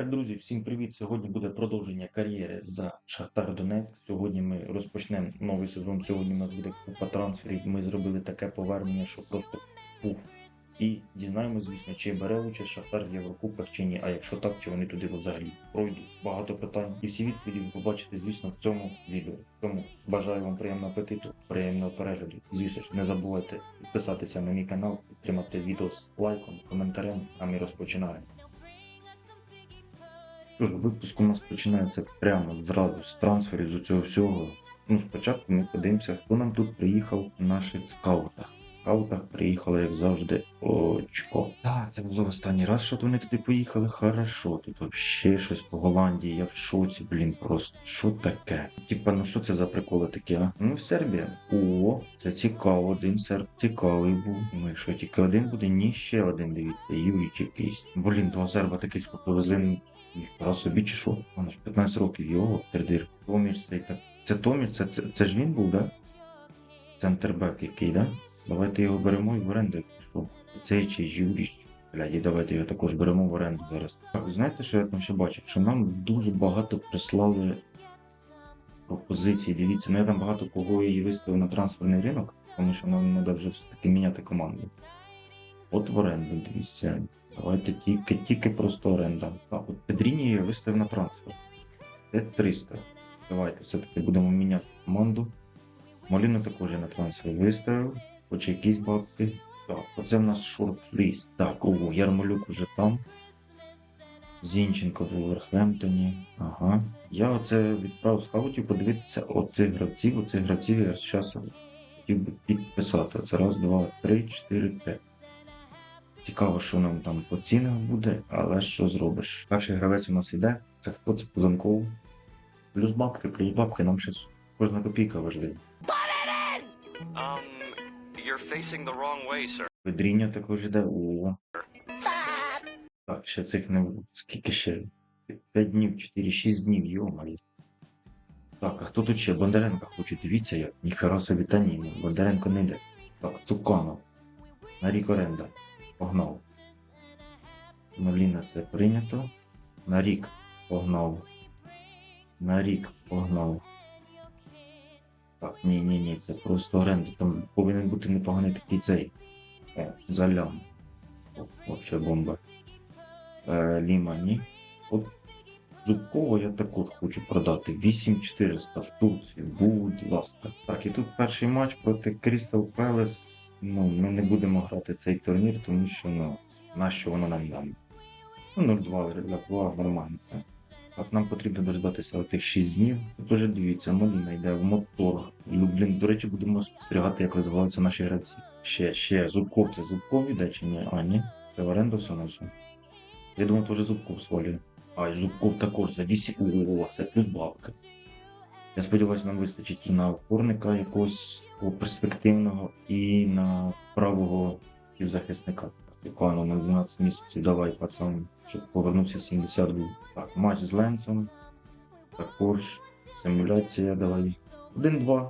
Так, друзі, всім привіт! Сьогодні буде продовження кар'єри за Шахтар Донецьк. Сьогодні ми розпочнемо новий сезон. Сьогодні у нас буде купа трансферів. Ми зробили таке повернення, що просто пух. І дізнаємося, звісно, чи бере участь Шахтар в Єврокубках чи ні. А якщо так, чи вони туди взагалі пройдуть. Багато питань. І всі відповіді ви побачите, звісно, в цьому відео. Тому бажаю вам приємного апетиту, приємного перегляду. Звісно ж, не забувайте підписатися на мій канал, підтримати відео з лайком, коментарем, а ми розпочинаємо. Що ж, випуск у нас починається прямо зразу з трансферів з цього всього. Ну, спочатку ми подивимося, хто нам тут приїхав в наших скаутах. В скаутах приїхали, як завжди, очко. Так, це було в останній раз, що вони туди поїхали. Хорошо, тут взагалі щось по Голландії. Я в шоці, блін, просто що таке? Типа, ну що це за приколи такі, а? Ну, Сербія. О, це цікаво, один серб цікавий був. Ну, що тільки один буде? Ні, ще один, дивіться, Юріч якийсь. Блін, два серба таких що повезли Ніхто собі чи що? Воно ж 15 років його тридир. Томір цей так. Це Томір, це, це, це ж він був, да? Центрбек який, да? Давайте його беремо і в оренду. що. Цей чи Юріч. Блядь, і давайте його також беремо в оренду зараз. Знаєте, що я там ще бачив? Що нам дуже багато прислали пропозицій. Дивіться, ну я там багато кого її виставив на трансферний ринок, тому що нам треба вже все-таки міняти команду. От в оренду, дивіться. Давайте тільки, тільки просто оренда. А от Педріні я виставив на трансфер. Це 300. Давайте все-таки будемо міняти команду. Маліну також я на трансфер виставив. Хоч якісь бабки. Так, оце в нас шорт-ліст. Так, ого, Ярмолюк уже там. Зінченко в Вулверхемптоні. Ага. Я оце відправив скаутів подивитися оцих гравців. Оцих гравців я зараз хотів би підписати. Це раз, два, три, чотири, п'ять. Цікаво, що нам там по цінах буде, але що зробиш? Перший гравець у нас йде. Це хто це Пузанков. Плюс бабки, плюс бабки, нам щось кожна копійка важлива. Facing the wrong way, sir. Ведріння також йде. О. Так, ще цих не скільки ще? 5 днів, 4-6 днів, йомаю. Так, а хто тут ще? Бондаренка хоче, дивіться як. Ніхера собі та ні, ну, Бондаренко не йде. Так, Цуканов. На рік оренда. Погнав. Маліна це прийнято. На рік погнав. На рік погнав. Так, ні, ні, ні, це просто оренда. Там повинен бути непоганий такий цей. О, залям. О, вообще бомба. Е, Ліма, ні. От Зубкова я також хочу продати. 8400 в Турції, будь ласка. Так, і тут перший матч проти Crystal Palace. Ну, ми не будемо грати цей турнір, тому що ну, нащо воно нам нам. Ну, 0-2 для 2 нормально. Так, нам потрібно дождатися отих 6 днів. Уже дивіться, Маліна йде в мотор. Блін, до речі, будемо спостерігати, як розвиваються наші гравці. Ще, ще, Зубков, це Зубков йде чи ні? А, ні? Це в оренду все на. Я думаю, теж Зубков свалює. А, і Зубков також за 10. О, це плюс бабка. Я сподіваюся, нам вистачить і на опорника якогось перспективного, і на правого півзахисника. Буквально на 12 місяців давай пацан, щоб повернувся 70 був. Так, матч з Ленсом. Також симуляція давай. 1-2.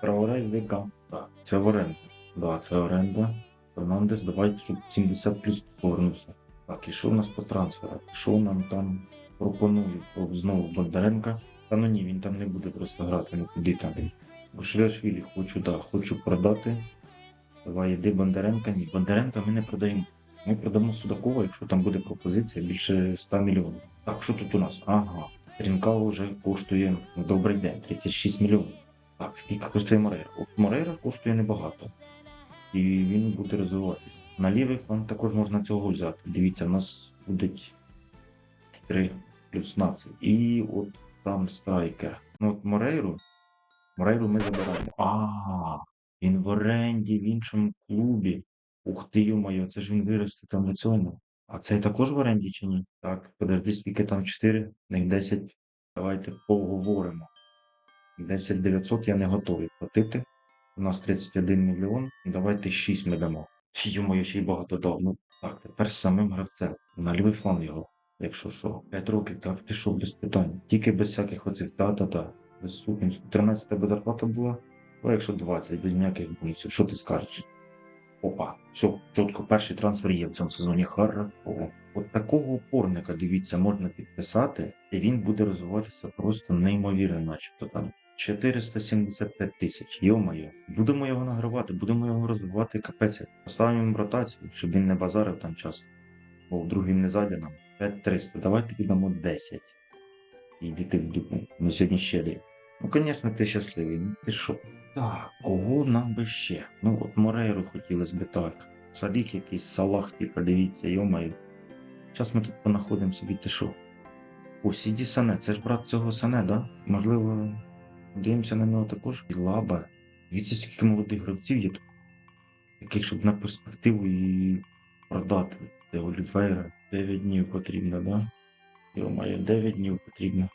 Траурей ВК. Так, це в оренду. Да, це оренда. Фернандес, давай, щоб 70 плюс повернувся. Так, і що в нас по трансферах? Що нам там пропонують? Знову Бондаренка. Та ну ні, він там не буде просто грати, ну куди там. Бушляшвілі хочу, да, хочу продати. Давай йди Бондаренка. Ні, Бондаренка ми не продаємо. Ми продамо Судакова, якщо там буде пропозиція більше 100 мільйонів. Так, що тут у нас? Ага. Трінкало вже коштує ну, добрий день, 36 мільйонів. Так, скільки коштує Морейра? От Морейра коштує небагато. І він буде розвиватися. На лівий фланг також можна цього взяти. Дивіться, у нас будуть 3 плюс 15. І от там страйкер. Ну от Морейру. Морейру ми забираємо. А, він в оренді в іншому клубі. Ух ти, йо-моє, це ж він виросте там в цьому. А цей також в оренді чи ні? Так, подожди, скільки там 4, них 10. Давайте поговоримо. 10 900 я не готовий платити. У нас 31 мільйон. Давайте 6 ми дамо. Йо-моє, ще й багато дав. Ну так, тепер з самим гравцем. На лівий фланг його. Якщо що, 5 років, так пішов без питань. Тільки без всяких оцих та-та-та. Без сукін. 13 тебе зарплата була. А якщо 20, без ніяких бонусів, що ти скажеш? Опа, все, чітко, перший трансфер є в цьому сезоні. Хорошо. От такого опорника, дивіться, можна підписати, і він буде розвиватися просто неймовірно, начебто там. 475 тисяч, йо-моє. Будемо його награвати, будемо його розвивати капець. Поставимо йому ротацію, щоб він не базарив там часто. Бо в другий не зайде нам. 5300. Давайте піддамо 10. І йдете в дупу. Ну сьогодні ще день. Ну, звісно, ти щасливий. Ну ти що? Так, кого нам би ще? Ну от Морейру хотілося б так. Саліх якийсь салах, типу, дивіться, йомаю. Зараз ми тут понаходимо собі ти що. О, Сіді Сане, це ж брат цього Сане, да? Можливо, дивимося на нього також. І Лаба. Дивіться, скільки молодих гравців є тут. Таких, щоб на перспективу і продати. Це Олівейра. 9 днів потрібно, да? Йомаю, 9 днів потрібно.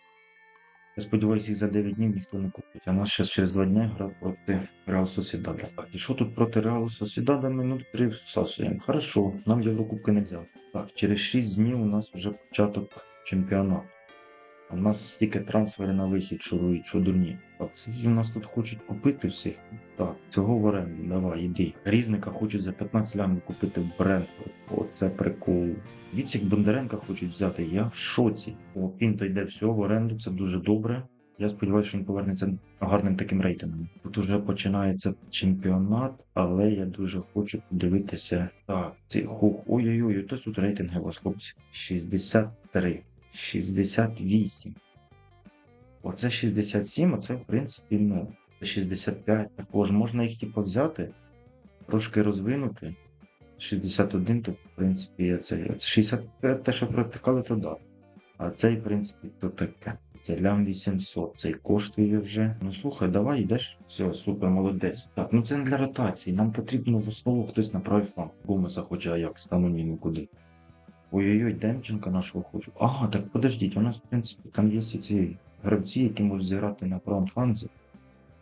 Я сподіваюся, їх за 9 днів ніхто не купить. А нас зараз через 2 дні гра проти Реал Сосідада. Так, і що тут проти Реалу Сосідада? Минут 3 всасуємо. Хорошо, нам Єврокубки не взяли. Так, через 6 днів у нас вже початок чемпіонату. В нас стільки трансфери на вихід шурують, що дурні. Так, скільки в нас тут хочуть купити всіх? Так, цього в оренду, давай, іди. Різника хочуть за 15 лямів купити в Бренфорд. Оце прикол. Віцік Бондаренка хочуть взяти, я в шоці. О, Пінто йде все в оренду, це дуже добре. Я сподіваюся, що він повернеться гарним таким рейтингом. Тут уже починається чемпіонат, але я дуже хочу подивитися. Так, ці. Ой-ой-ой, ось тут рейтинги у вас, хлопці. 63, 68. Оце 67, оце, в принципі, ну, 65. Також можна їх типу взяти, трошки розвинути. 61, то, в принципі, це 65 те, що протикали, то да. А цей, в принципі, то таке. Це лям 800, цей коштує вже. Ну слухай, давай йдеш. Все, супер, молодець. Так, ну це не для ротації. Нам потрібно в основу хтось на правий фланг. Гомеса хоче Аякс, там ні, ну куди. Ой-ой-ой, Демченка нашого хочу. Ага, так подождіть, у нас, в принципі, там є ці гравці, які можуть зіграти на правому фланзі.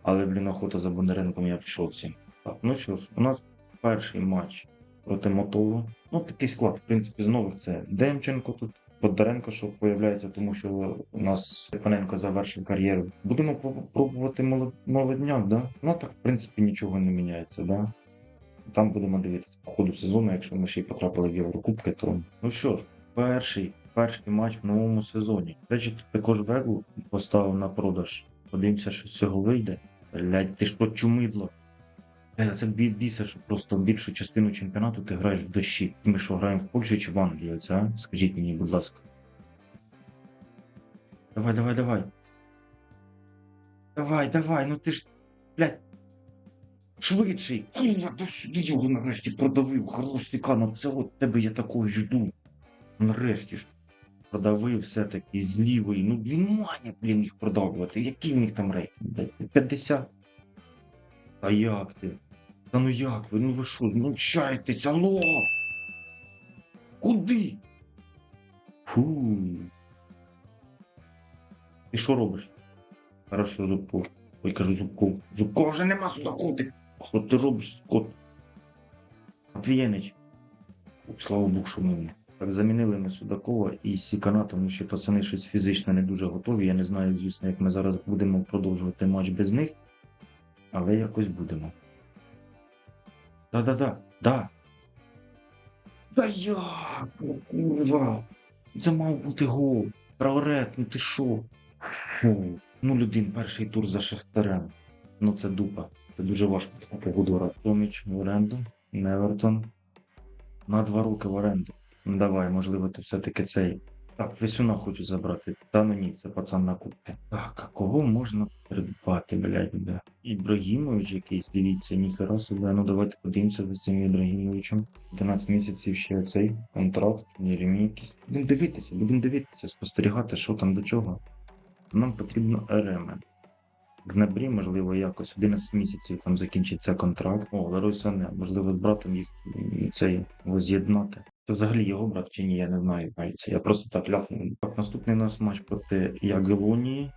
Але, блін, охота за Бондаренком я пішов всім. Так, ну що ж, у нас перший матч проти Мотолу. Ну, такий склад, в принципі, з нових це Демченко тут. Бондаренко, що появляється, тому що у нас Степаненко завершив кар'єру. Будемо проб- пробувати молод- молодняк, да? Ну так, в принципі, нічого не міняється, да? Там будемо дивитися по ходу сезону, якщо ми ще й потрапили в Єврокубки, то ну що ж, перший, перший матч в новому сезоні. Речі, також Вегу поставив на продаж. Подивимося, що з цього вийде. Блядь, ти що чумидло? Бля, Це бі- бісе, що просто більшу частину чемпіонату ти граєш в дощі. Ми що, граємо в Польщі чи в Англії, оце, а? Скажіть мені, будь ласка. Давай, давай, давай. Давай, давай, ну ти ж, блядь, швидший. До сюди його нарешті продавив. Хорош Сікано, це от тебе я такого жду. Нарешті ж. Продавив все-таки з лівої. Ну, він має, блін, їх продавлювати. Який в них там рейтинг? 50? А як ти? Та ну як ви? Ну ви що? Ну чайтесь, алло! Куди? Фу. Ти що робиш? Хорошо, Зубков. Ой, кажу Зубков. Зубков вже нема сюди ходити. Що ти робиш, Скот? Матвієнич. Слава Богу, що ми. Так, замінили ми Судакова і Сікана, тому що пацани щось фізично не дуже готові. Я не знаю, звісно, як ми зараз будемо продовжувати матч без них. Але якось будемо. Да-да-да, да. Да як? Курва. Це мав бути гол. Траорет, ну ти що? Ну, людин, перший тур за Шахтарем. Ну це дупа. Це дуже важко в таку погоду грати. Томіч в оренду. Невертон. На два роки в оренду. Ну, Давай, можливо, ти все-таки цей. Так, Весюна хочу забрати. Та ну ні, це пацан на кубки. Так, кого можна придбати, блядь, бля? Ібрагімович якийсь, дивіться, ніхера собі. Ну давайте подивимося за цим Ібрагімовичем. 12 місяців ще цей контракт, Єремій якийсь. Будемо дивитися, будемо дивитися, спостерігати, що там до чого. Нам потрібно РМ. Гнабрі, можливо, якось 11 місяців там закінчиться контракт. О, Лерой Сане, можливо, з братом їх цей воз'єднати. Це взагалі його брат чи ні, я не знаю. Це я просто так ляпнув. Так, наступний у нас матч проти Ягелонії.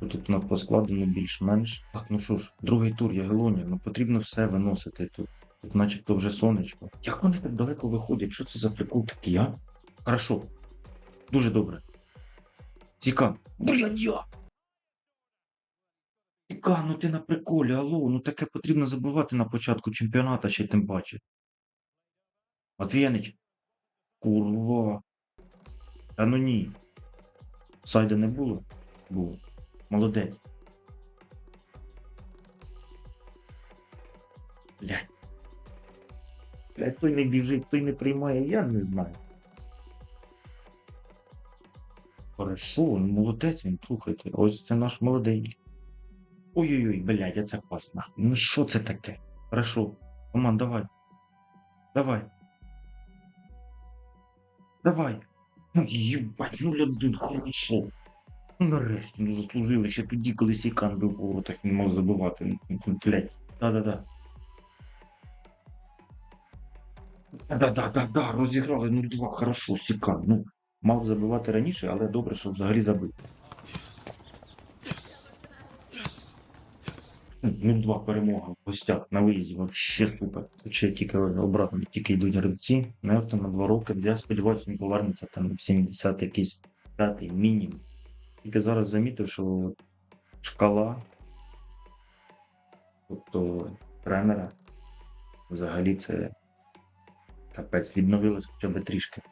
Тут у нас по складу ну, більш-менш. Так, ну що ж, другий тур Ягелонія, ну потрібно все виносити тут. Тут начебто вже сонечко. Як вони так далеко виходять? Що це за прикол такий, а? Хорошо. Дуже добре. Цікаво. Блядь, я! Сіка, ну ти на приколі, алло, ну таке потрібно забувати на початку чемпіоната, ще й тим паче. Матвіянич. Курва. Та ну ні. Сайда не було? Було. Молодець. Блядь. Блядь, той не біжить, той не приймає, я не знаю. Хорошо, ну молодець він, слухайте. Ось це наш молодий. Ой-ой-ой, блядь, а це класно. Ну що це таке? Хорошо. Команд, давай. Давай. Давай. Ну, їбать, ну один, хорошо. Ну, нарешті, ну заслужили ще тоді, коли Сікан був у воротах, він мав забивати. Ну, ну, Блядь. Да-да-да. Да-да-да-да, розіграли, ну два, хорошо, Сікан. Ну, мав забивати раніше, але добре, що взагалі забив. Ну, два перемога в гостях на виїзді, вообще супер. Ще тільки обратно, тільки йдуть гравці. Нефта на два роки. Я сподіваюся, він повернеться там в 70 якийсь п'ятий мінімум. Тільки зараз замітив, що шкала, тобто тренера, взагалі це капець, відновилось хоча б трішки.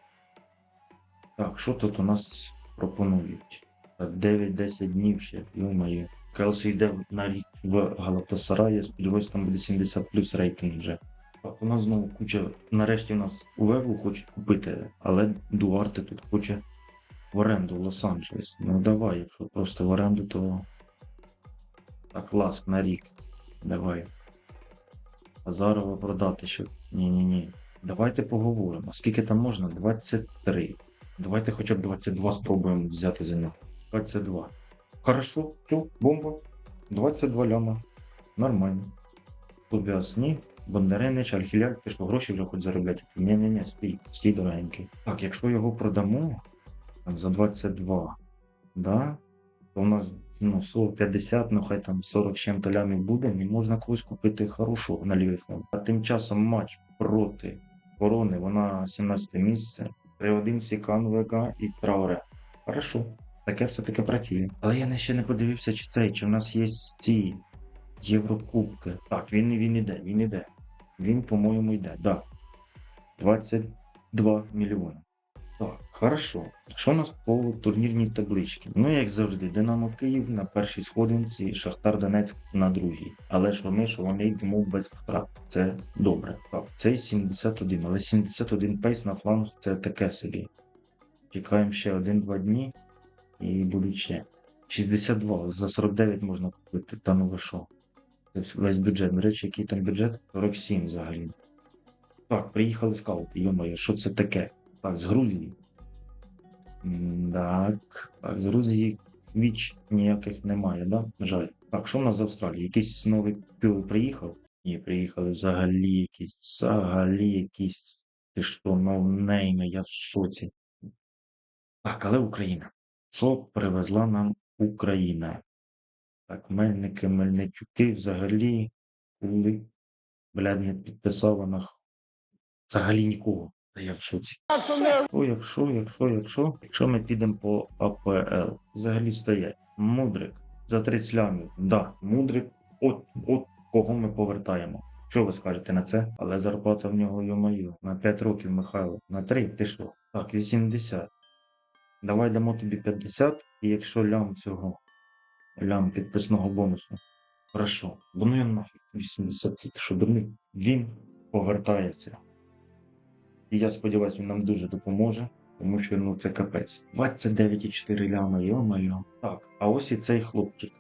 Так, що тут у нас пропонують? 9-10 днів ще, йо-моє. Келсі йде на рік в Галатасарай, я сподіваюся, там буде 70 плюс рейтинг вже. У нас знову куча. Нарешті у нас Увегу хочуть купити, але Дуарте тут хоче в оренду в Лос-Анджелес. Ну давай, якщо просто в оренду, то так, ласк на рік. Давай. Азарова продати ще. Ні-ні-ні. Давайте поговоримо. Скільки там можна? 23. Давайте хоча б 22 спробуємо взяти за нього. 22. Хорошо, все, бомба. 22 ляма. Нормально. Лубіас, ні. Бондаренич, Альхіляк, ти що, гроші вже хоч заробляти? ні ні ні стій, стій дорогенький. Так, якщо його продамо так, за 22, да, то у нас ну, 40, 50, ну хай там 40 з чим-то лямів буде, і можна когось купити хорошого на лівий фронт. А тим часом матч проти Ворони, вона 17 місце. 3-1 Сікан, ВК і Трауре. Хорошо. Таке все-таки працює. Але я ще не подивився, чи цей, чи в нас є ці Єврокубки. Так, він, він іде, він іде. Він, по-моєму, йде. Да. 22 мільйони. Так, хорошо. Що у нас по турнірній табличці? Ну, як завжди, Динамо Київ на першій сходинці, Шахтар Донецьк на другій. Але що ми, що вони йдемо без втрат. Це добре. Так, цей 71, але 71 пейс на фланг це таке собі. Чекаємо ще 1-2 дні і будуть ще. 62, за 49 можна купити, та ну ви? Це весь бюджет. До речі, який там бюджет? 47 взагалі. Так, приїхали скаути, йомоє, що це таке? Так, з Грузії. Так, так, з Грузії віч ніяких немає, да? Жаль. Так, що в нас з Австралії? Якийсь новий піл приїхав? Ні, приїхали взагалі якісь, взагалі якісь. Ти що, ноунейми, я в шоці. Так, але Україна. Що привезла нам Україна? Так, Мельники, Мельничуки взагалі, коли, блядь, не підписав вона взагалі нікого. Та я в шоці. О, якщо, якщо, якщо, якщо ми підемо по АПЛ, взагалі стоять. Мудрик за 30 лямів. Да, Мудрик, от, от кого ми повертаємо. Що ви скажете на це? Але зарплата в нього йо-моє. На 5 років, Михайло. На 3, ти що? Так, 80. Давай дамо тобі 50, і якщо лям цього, лям підписного бонусу. Хорошо. Ну я нафіг 80, ти що дурний? Він повертається. І я сподіваюся, він нам дуже допоможе, тому що ну це капець. 29,4 ляма, йо-моє. Так, а ось і цей хлопчик.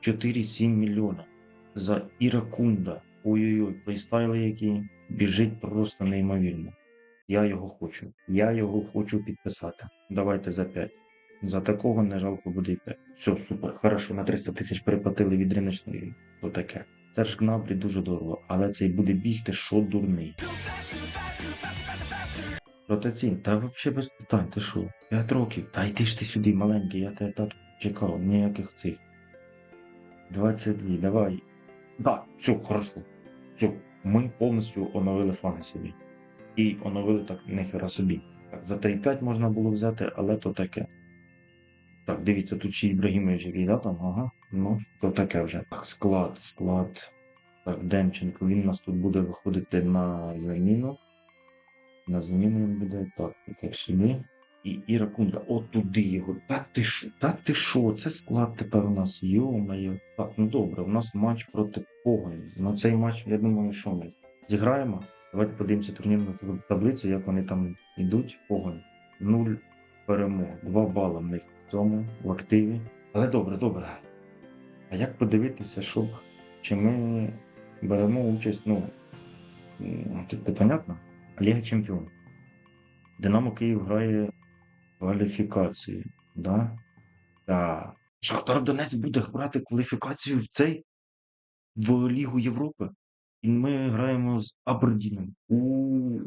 4,7 мільйона. За Іракунда. Ой-ой-ой, фрістайли який біжить просто неймовірно. Я його хочу. Я його хочу підписати. Давайте за 5. За такого не жалко буде і 5. Все, супер. Хорошо, на 300 тисяч переплатили від риночної. То таке. Це ж Гнабрі дуже дорого, але цей буде бігти, що дурний. Ротаційний, та взагалі без питань, ти що? 5 років. Та йди ж ти сюди, маленький, я тебе так чекав, ніяких цих. 22, давай. Так, все, хорошо. Все, ми повністю оновили фани собі. І оновили так нехера собі. За 3,5 можна було взяти, але то таке. Так, дивіться, тут ще Ібрагімович, який, да, там, ага. Ну, то таке вже. Так, склад, склад. Так, Демченко, він у нас тут буде виходити на заміну. На заміну він буде. Так, таке сюди. І, і Ракунда, от туди його. Та ти що, та ти що? Це склад тепер у нас, йо-моє. Так, ну добре, у нас матч проти Погоні. Ну цей матч, я думаю, що ми зіграємо. Давайте подивимося турнірну таблицю, як вони там йдуть. Погонь. Нуль перемог. Два бали в них в цьому, в активі. Але добре, добре. А як подивитися, щоб чи ми беремо участь, ну, тут понятно? Ліга Чемпіонів. Динамо Київ грає кваліфікацію, да? Так. Шахтар Донець буде грати кваліфікацію в цей в Лігу Європи. І ми граємо з Абердіном. У,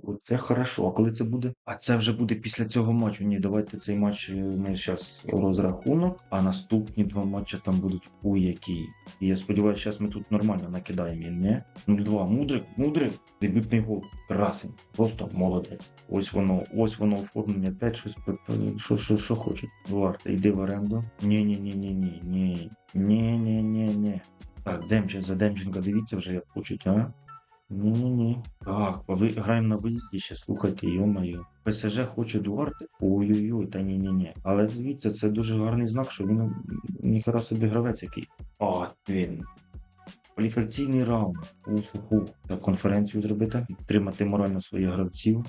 оце хорошо. А коли це буде? А це вже буде після цього матчу. Ні, давайте цей матч е, ми зараз розрахунок, а наступні два матчі там будуть у які. І я сподіваюся, зараз ми тут нормально накидаємо їм, не? 0-2. Мудрик, мудрик. Дебютний гол. Красень. Просто молодець. Ось воно, ось воно оформлення. Опять щось що, що, що хочуть. Варта, йди в оренду. Ні, ні, ні, ні, ні, ні. Ні, ні, ні, ні. Так, Демченко, за Демченка дивіться вже, як хочуть, а? Ні-ні-ні. Так, ви граємо на виїзді ще, слухайте, йо-моє. ПСЖ хоче Дуарте? Ой-ой-ой, та ні-ні-ні. Але звідси це дуже гарний знак, що він ніхера собі гравець який. О, він. Кваліфікаційний раунд. Уху-ху. Так, конференцію зробити. Підтримати морально своїх гравців.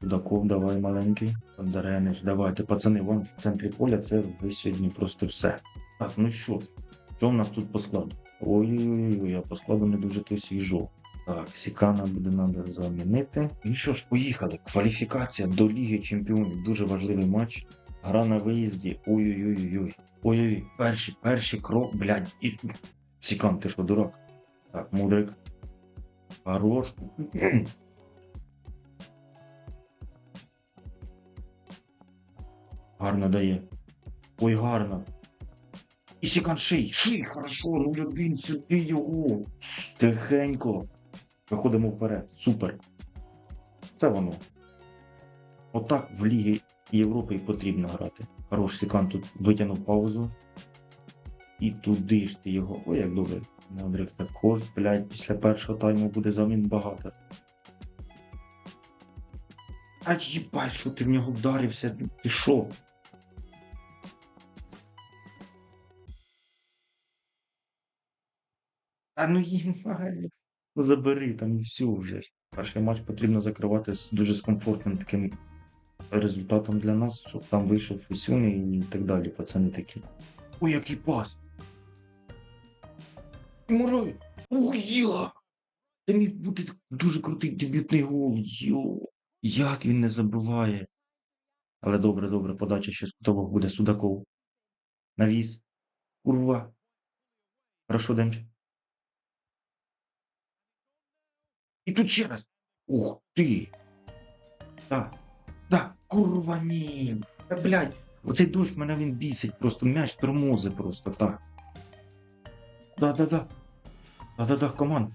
Судаков, давай маленький. Бондаренич, давайте, пацани, вам в центрі поля це ви сьогодні просто все. Так, ну що ж, що в нас тут по складу? Ой-ой-ой, я по складу не дуже то свіжо. Так, Сікана буде треба замінити. Ну що ж, поїхали. Кваліфікація до Ліги Чемпіонів. Дуже важливий матч. Гра на виїзді. Ой-ой-ой-ой. Ой-ой, перший, перший крок, блядь. І... Сікан, ти що, дурак? Так, мудрик. Хорош. Гарно дає. Ой, гарно. І Сікан ший. Хорошо, ну один сюди його. Тихенько. Виходимо вперед. Супер. Це воно. Отак в Лігі Європи потрібно грати. Хорош Сікан тут витягнув паузу. І туди ж ти його. Ой, як добре. Модрик також, блядь, після першого тайму буде замін багато. А їбать, що ти в нього вдарився? Ти що? А ну їбать. Ну забери там і все вже. Перший матч потрібно закривати з дуже з комфортним таким результатом для нас, щоб там вийшов Фесюні і так далі, пацани такі. Ой, який пас! Мурой! Ух, я! Це міг бути дуже крутий дебютний гол. Йо! Як він не забиває. Але добре, добре, подача ще з кутового буде Судаков. Навіс. Курва. Хорошо, Демчик. І тут ще раз. Ух ти. Так. Так, курва ні. Та блядь, оцей дощ мене він бісить, просто м'яч тормози просто так. Да-да-да. Да-да-да, команд.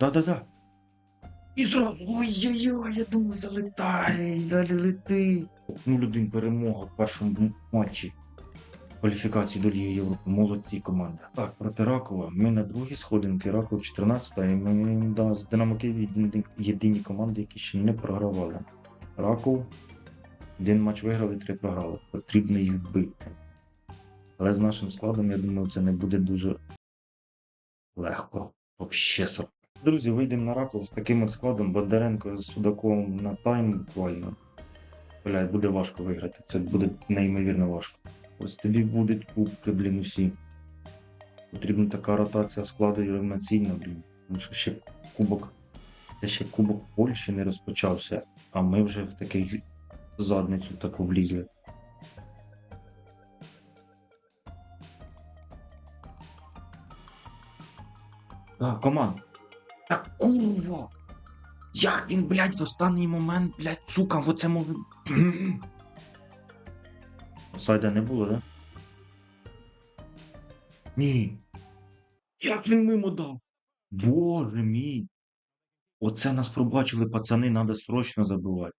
Да-да-да. І зразу, ой-ой-ой, я думаю, залетає, залетить. 0-1 перемога в першому матчі кваліфікації до Ліги Європи. Молодці команда. Так, проти Ракова. Ми на другій сходинки, Раков 14 і ми да, з Динамо Київ єдині, команди, які ще не програвали. Раков. Один матч виграли, три програли. Потрібно їх бити. Але з нашим складом, я думаю, це не буде дуже легко. Вообще. Друзі, вийдемо на Раков з таким от складом. Бондаренко з Судаковим на тайм буквально. Блядь, буде важко виграти. Це буде неймовірно важко. Ось тобі будуть кубки, блін, усі. Потрібна така ротація складу рівноцінна, блін. Ще кубок. Ще кубок Польщі не розпочався, а ми вже в таких задницю таку влізли. А, команд. Та курва! Як він, блядь, в останній момент, блядь, сука, в оце Сайда не було, да? Ні. Як він мимо дав? Боже мій. Оце нас пробачили, пацани, надо срочно забивати.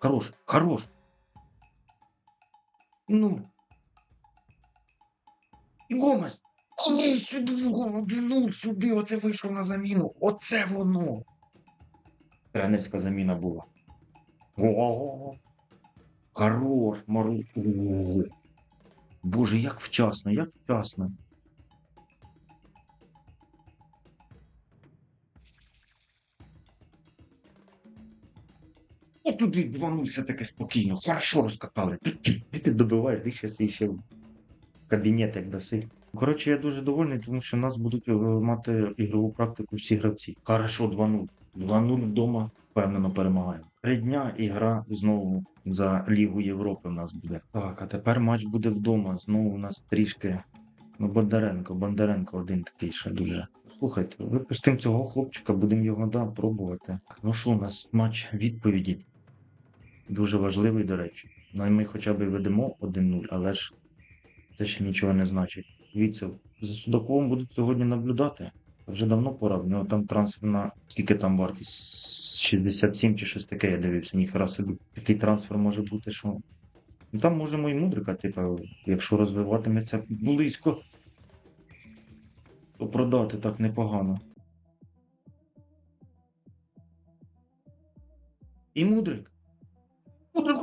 Хорош, хорош. Ну, І Гомес. Іди сюди, один сюди, оце вийшов на заміну. Оце воно. Тренерська заміна була. О, хорош, Мару. О, Боже, як вчасно, як вчасно. І туди 2-0 все-таки спокійно. Хорошо розкатали. Ти, ти добиваєш, ти ще ще в кабінет як даси. Коротше, я дуже довольний, тому що нас будуть е, мати ігрову практику всі гравці. Хорошо, 2-0. 2-0 вдома, впевнено перемагаємо. Три дня і гра знову за Лігу Європи в нас буде. Так, а тепер матч буде вдома. Знову у нас трішки. Ну, Бондаренко, Бондаренко один такий ще дуже. Слухайте, випустимо цього хлопчика, будемо його да, пробувати. Ну що, у нас матч відповіді. Дуже важливий, до речі. Ну і ми хоча б ведемо 1-0, але ж це ще нічого не значить. Дивіться, за Судаковим будуть сьогодні наблюдати. Вже давно пора. В нього там трансфер на скільки там вартість? 67 чи щось таке, я дивився, ніхера собі. Такий трансфер може бути, що. Ну там можемо і мудрика, типу, якщо розвиватиметься близько, то продати так непогано. І мудрик. Мудрик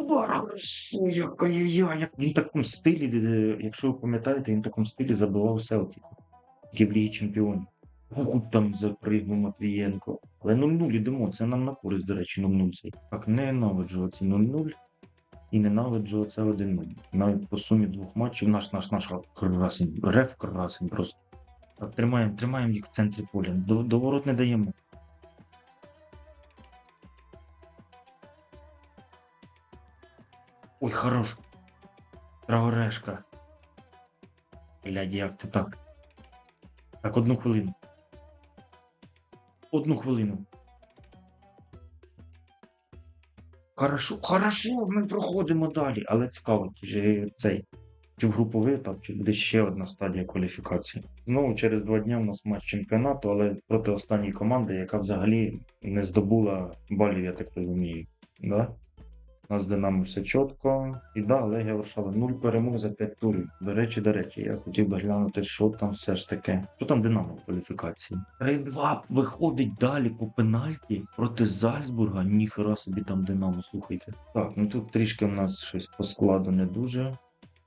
як ай-яй-яй, як він в такому стилі, де, якщо ви пам'ятаєте, він в такому стилі забивав Селтіку. Тільки в Лігі Чемпіонів. Ого, там запригнув Матвієнко. Але 0-0 йдемо, це нам на користь, до речі, 0-0 цей. Так, ненавиджу оці 0-0 і ненавиджу оце 1-0. Навіть по сумі двох матчів наш наш наш красень, реф красень просто. Так, тримаємо, тримаємо їх в центрі поля. До, до ворот не даємо. Ой, хорош. Траорешка. Глядь, як ти так. Так, одну хвилину. Одну хвилину. Хорошо, хорошо, ми проходимо далі, але цікаво, чи цей чи в груповий етап, чи буде ще одна стадія кваліфікації. Знову через два дні у нас матч чемпіонату, але проти останньої команди, яка взагалі не здобула балів, я так розумію. Да? У нас Динамо все чітко. І да, Легія Варшава 0 перемог за 5 турів. До речі, до речі, я хотів би глянути, що там все ж таке. Що там Динамо в кваліфікації? 3-2 виходить далі по пенальті проти Зальцбурга. Ніхера собі там Динамо, слухайте. Так, ну тут трішки в нас щось по складу не дуже.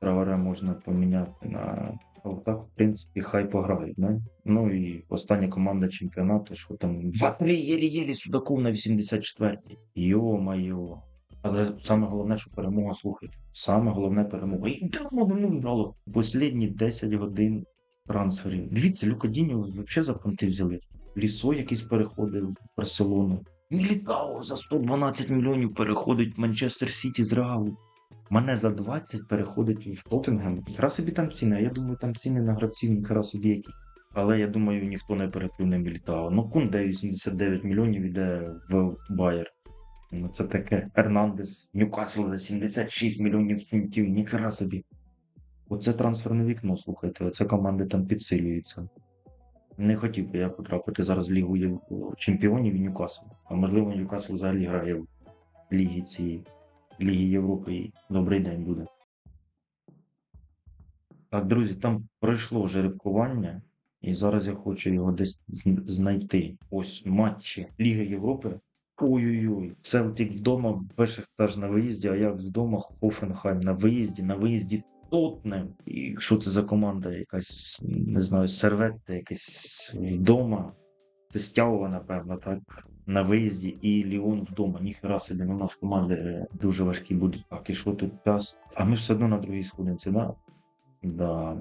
Траваре можна поміняти на. А так, в принципі, хай пограють, не? Ну і остання команда чемпіонату, що там 2-3 єлі-єлі Судаков на 84-й. Йо-майо. Але саме головне, що перемога, слухайте. Саме головне перемога. І давно не грало. Послідні 10 годин трансферів. Дивіться, Люка Діньо взагалі за понти взяли. Лісо якийсь переходив в Барселону. Мілітао за 112 мільйонів переходить в Манчестер Сіті з Реалу. Мене за 20 переходить в Тоттенгем. Ніхера собі там ціни. а Я думаю, там ціни на гравців ніхера собі які. Але я думаю, ніхто не переплюне Мілітао. Ну, Кунде 89 мільйонів іде в Байер. Ну, це таке. Ернандес, Ньюкасл за 76 мільйонів фунтів, ніхера собі. Оце трансферне вікно, слухайте, оце команди там підсилюються. Не хотів би я потрапити зараз в Лігу Чемпіонів і Ньюкасл. А можливо, Ньюкасл взагалі грає в Лігі цієї Ліги Європи і добрий день буде. Так, друзі, там пройшло жеребкування, і зараз я хочу його десь знайти. Ось матчі Ліги Європи. Ой-ой-ой, Селтік вдома, Бешикташ на виїзді, а як вдома Хофенхайм на виїзді, на виїзді Тотнем. І що це за команда? Якась, не знаю, серветта, якась вдома. Це Стяува, напевно, так. На виїзді і Ліон вдома. Ніхера собі, ну, у нас команди е, дуже важкі будуть. Так, і що тут пяс? А ми все одно на другій сходинці, да? Да.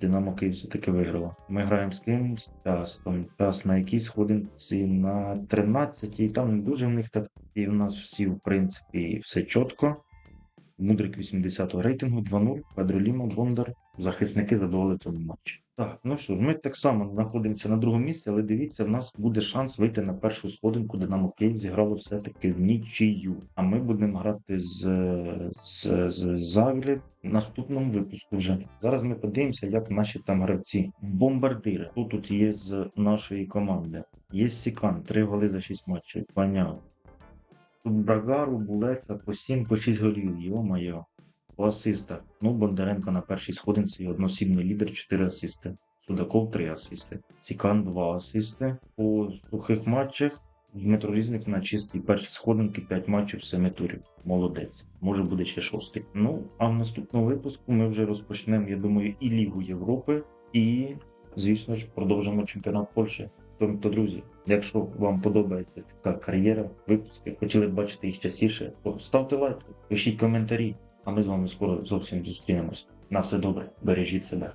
Динамо Київ все-таки виграла. Ми граємо з ким? З Тастом. Тас на якійсь сходинці? На 13 і там не дуже в них так. І в нас всі, в принципі, все чітко. Мудрик 80-го рейтингу, 2-0, Педролімо, Бондар. Захисники задоволені цьому матчі. Так, ну що ж, ми так само знаходимося на другому місці, але дивіться, в нас буде шанс вийти на першу сходинку. Динамо Київ зіграло все-таки в нічию. А ми будемо грати з, з, з Завілі в наступному випуску вже. Зараз ми подивимося, як наші там гравці. Бомбардири. Хто тут є з нашої команди? Є Сікан, 3 голи за 6 матчів. Поняв. Тут Брагару, Булеца по 7, по 6 голів, йо-моє. Асистах. Ну, Бондаренко на першій сходинці односібний лідер 4 асисти. Судаков 3 асисти. Цікан 2 асисти. По сухих матчах Дмитро Різник на чистій першій сходинки 5 матчів 7 турів. Молодець. Може буде ще шостий. Ну, а в наступному випуску ми вже розпочнемо, я думаю, і Лігу Європи, і, звісно ж, продовжимо чемпіонат Польщі. Тому, то, друзі, якщо вам подобається така кар'єра, випуски, хотіли б бачити їх частіше, то ставте лайк, пишіть коментарі, а ми з вами скоро зовсім зустрінемось. На все добре, бережіть себе.